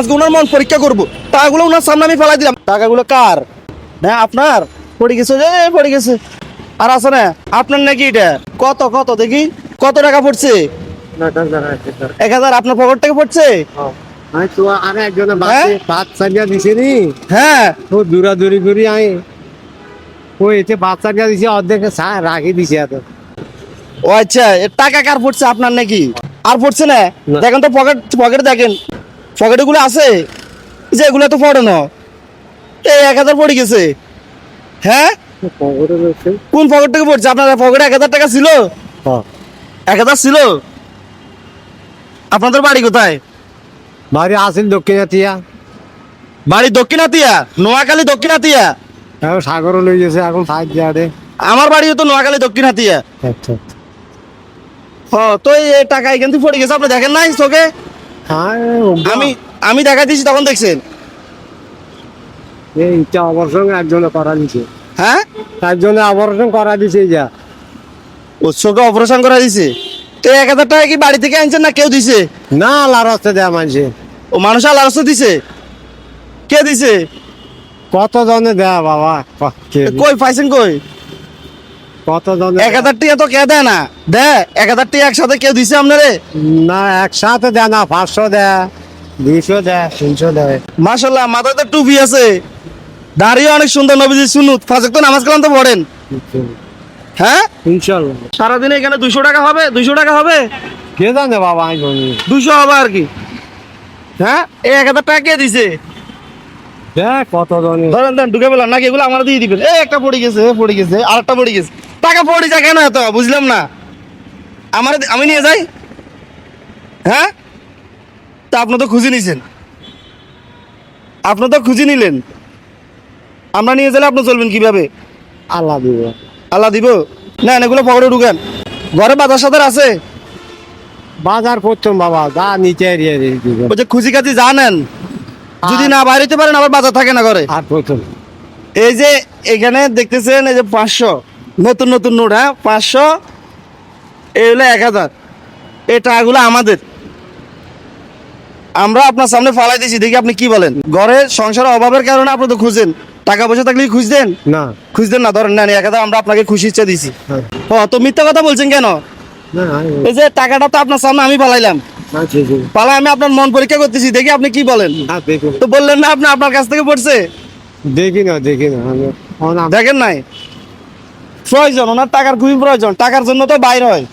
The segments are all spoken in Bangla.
আজকে ওনার মন পরীক্ষা করব। টাকাগুলো ওনার সামনে আমি ফেলাই দিলাম। টাকাগুলো কার? না আপনার? পড়ে গেছে যে পড়ে গেছে। আর আছে না আপনার নাকি এটা? কত কত দেখি। কত টাকা পড়ছে? এক হাজার আপনার পকেট থেকে পড়ছে? হ্যাঁ? হ্যাঁ। ও দূরা দূরি করি আমি ও এতে ভাত সারিয়া দিছে অর্ধেক রাখি দিছে এত ও আচ্ছা টাকা কার পড়ছে আপনার নাকি? আর পড়ছে না? না। দেখেন তো পকেট পকেট দেখেন। পকেটে গুলো আছে? যে এগুলো তো পড়ে না এই এক হাজার পড়ে গেছে। হ্যাঁ? কোন পকেট থেকে পড়ছে? আপনার পকেটে এক হাজার টাকা ছিল? হ্যাঁ। এক হাজার ছিল? আপনাদের বাড়ি কোথায়? বাড়ি আসিল দক্ষিণ তিয়া বাড়ি দক্ষিণাতিয়া? নোয়াখালী দক্ষিণাতিয়া? এখন সাগরও লই গেছে এখন ফাইভ যারে আমার বাড়িও তো নোয়াখালী দক্ষিণাতিয়া। আচ্ছা। হ তো এই টাকা এখান থেকে পড়ে গেছে আপনি দেখেন নাই চোখে? হ্যাঁ আমি আমি দেখা দিয়েছি তখন দেখছেন। এই ইচ্ছা অপারেশন একজনে করা দিছে। হ্যাঁ? একজনে অপারেশন করা দিছে ও চোখে অপারেশন করা দিছে? তো এক হাজার টাকা কি বাড়ি থেকে আনছেন না কেউ দিছে? না আল্লাহ রাস্তা দেয়া মানছে। ও মানুষ আল্লাহ রাস্তা দিছে? কে দিছে? কত জনে দেয়া বাবা? কে কই পাইছেন কই? এক হাজার টাকা তো কে দেয় না? দে এক হাজার টাকা একসাথে কেউ দিছে আপনারে? না একসাথে দেয় না পাঁচশো দেয় দুইশো দেয় তিনশো দেয়। মাশাল্লাহ মাথায় তো টুপি আছে। দাঁড়িয়ে অনেক সুন্দর নবীজি শুনুত ফাজক তো নামাজ কালাম তো পড়েন। হ্যাঁ? ইনশাল্লাহ। সারাদিনে এখানে দুশো টাকা হবে? দুশো টাকা হবে? কে জানে বাবা আমি দুশো হবে আর কি। হ্যাঁ? এই এক হাজার টাকা কে দিছে? দেখ কত ধরেন দেন ঢুকে পেলাম নাকি এগুলো আমার দিয়ে দিবেন। এই একটা পড়ে গেছে পড়ে গেছে আর একটা পড়ে গেছে। টাকা পড়ে যায় কেন এত? বুঝলাম না। আমার আমি নিয়ে যাই। হ্যাঁ? তা আপনি তো খুঁজে নিছেন। আপনি তো খুঁজে নিলেন। আমরা নিয়ে গেলে আপনি চলবেন কীভাবে? আল্লাহ দিব। আল্লাহ দিব? না এগুলো পকেটে ঢুকেন। ঘরে বাজার সাদার আছে? বাজার করতাম বাবা যা নিচে বলছে খুঁজি কাজি জানেন? যদি না বাইরে পারেন আবার বাজার থাকে না ঘরে। আর প্রথম। এই যে এখানে দেখতেছেন এই যে পাঁচশো। নতুন নতুন নোট হ্যাঁ? পাঁচশো। এই হলো এক হাজার। এই টাকাগুলো আমাদের। আমরা আপনার সামনে ফালাই দিয়েছি দেখি আপনি কি বলেন। ঘরে সংসারের অভাবের কারণে আপনি তো খুঁজেন টাকা পয়সা থাকলে খুঁজতেন? না। খুঁজতেন না ধরেন না এক হাজার আমরা আপনাকে খুশি ইচ্ছা দিছি হ্যাঁ। ও তো মিথ্যা কথা বলছেন কেন? এই যে টাকাটা তো আপনার সামনে আমি পালাইলাম না পালাই আমি আপনার মন পরীক্ষা করতেছি দেখি আপনি কি বলেন। তো বললেন না আপনি আপনার কাছ থেকে পড়ছে? দেখি না দেখি না দেখেন নাই? প্রয়োজন ওনার টাকার খুবই প্রয়োজন টাকার জন্য তো বাইর হয়।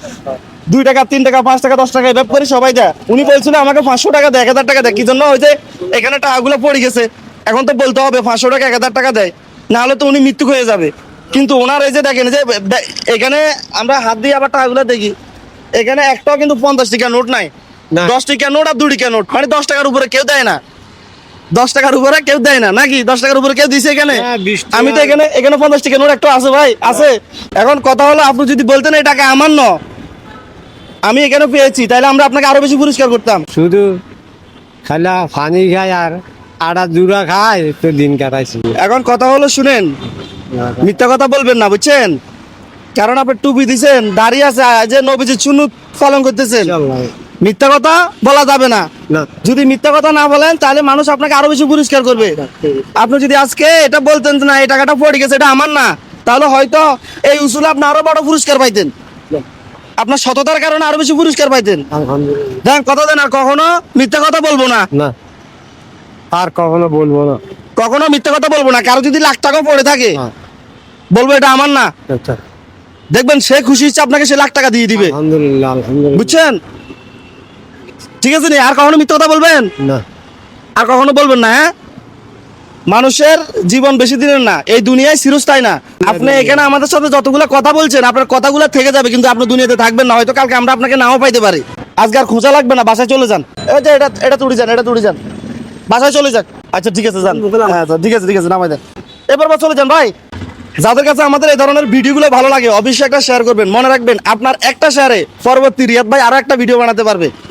দুই টাকা তিন টাকা পাঁচ টাকা দশ টাকা এভাবে করে সবাই দেয়। উনি বলছিল আমাকে পাঁচশো টাকা দেয় এক হাজার টাকা দেয়। কি জন্য ওই যে এখানে টাকাগুলো পড়ে গেছে। এখন তো বলতে হবে পাঁচশো টাকা এক হাজার টাকা দেয়। না হলে তো উনি মৃত্যু হয়ে যাবে। কিন্তু ওনার এই যে দেখেন যে এখানে আমরা হাত দিয়ে আবার টাকাগুলো দেখি। এখানে একটাও কিন্তু পঞ্চাশ টাকা নোট নাই। দশ টাকা নোট আর দুই টাকা নোট। মানে দশ টাকার উপরে কেউ দেয় না। দশ টাকার উপরে কেউ দেয় না নাকি? দশ টাকার উপরে কেউ দিছে এখানে? হ্যাঁ। আমি তো এখানে এখানে পঞ্চাশ টাকা নোট একটা আছে ভাই আছে। এখন কথা হলো আপনি যদি বলতেন এই টাকা আমার ন। আমি এখানে পেয়েছি তাহলে আমরা আপনাকে আরও বেশি পুরস্কার করতাম। শুধু খালা পানি খায় আর আড়া জুড়া খায় তো দিন কাটাইছি। এখন কথা হলো শুনেন মিথ্যা কথা বলবেন না বুঝছেন? কারণ আপনি টুপি দিছেন দাঁড়িয়ে আছে যে নবীজি চুনুত পালন করতেছেন। মিথ্যা কথা বলা যাবে না। যদি মিথ্যা কথা না বলেন তাহলে মানুষ আপনাকে আরও বেশি পুরস্কার করবে। আপনি যদি আজকে এটা বলতেন যে না এই টাকাটা পড়ে গেছে এটা আমার না তাহলে হয়তো এই উসুলে আপনি আরও বড় পুরস্কার পাইতেন। আপনার সততার কারণে আরও বেশি পুরস্কার পাইতেন। দেন কথা দেন আর কখনো মিথ্যা কথা বলব না। আর কখনো বলব না। কখনো মিথ্যা কথা বলব না। কারও যদি লাখ টাকা পড়ে থাকে। বলব এটা আমার না। আচ্ছা। দেখবেন সে খুশি হচ্ছে আপনাকে সে লাখ টাকা দিয়ে দিবে। বুঝছেন? ঠিক আছে নি আর কখনো মিথ্যা কথা বলবেন? না। আর কখনো বলবেন না হ্যাঁ? মানুষের জীবন বেশি দিনের না এই দুনিয়ায় চিরস্থায়ী না। আপনি এখানে আমাদের সাথে যতগুলো কথা বলছেন আপনার কথাগুলো থেকে যাবে কিন্তু আপনি দুনিয়াতে থাকবেন না হয়তো কালকে আমরা আপনাকে নাও পাইতে পারি। আজকে আর খোঁজা লাগবে না বাসায় চলে যান। এই যে এটা এটা তুড়ি যান এটা তুড়ি যান। বাসায় চলে যান। আচ্ছা ঠিক আছে যান। হ্যাঁ আচ্ছা, ঠিক আছে ঠিক আছে নামাই দেন। এবার বা চলে যান ভাই। যাদের কাছে আমাদের এই ধরনের ভিডিওগুলো ভালো লাগে অবশ্যই একটা শেয়ার করবেন। মনে রাখবেন আপনার একটা শেয়ারে পরবর্তী রিয়াদ ভাই আরও একটা ভিডিও বানাতে পারবে।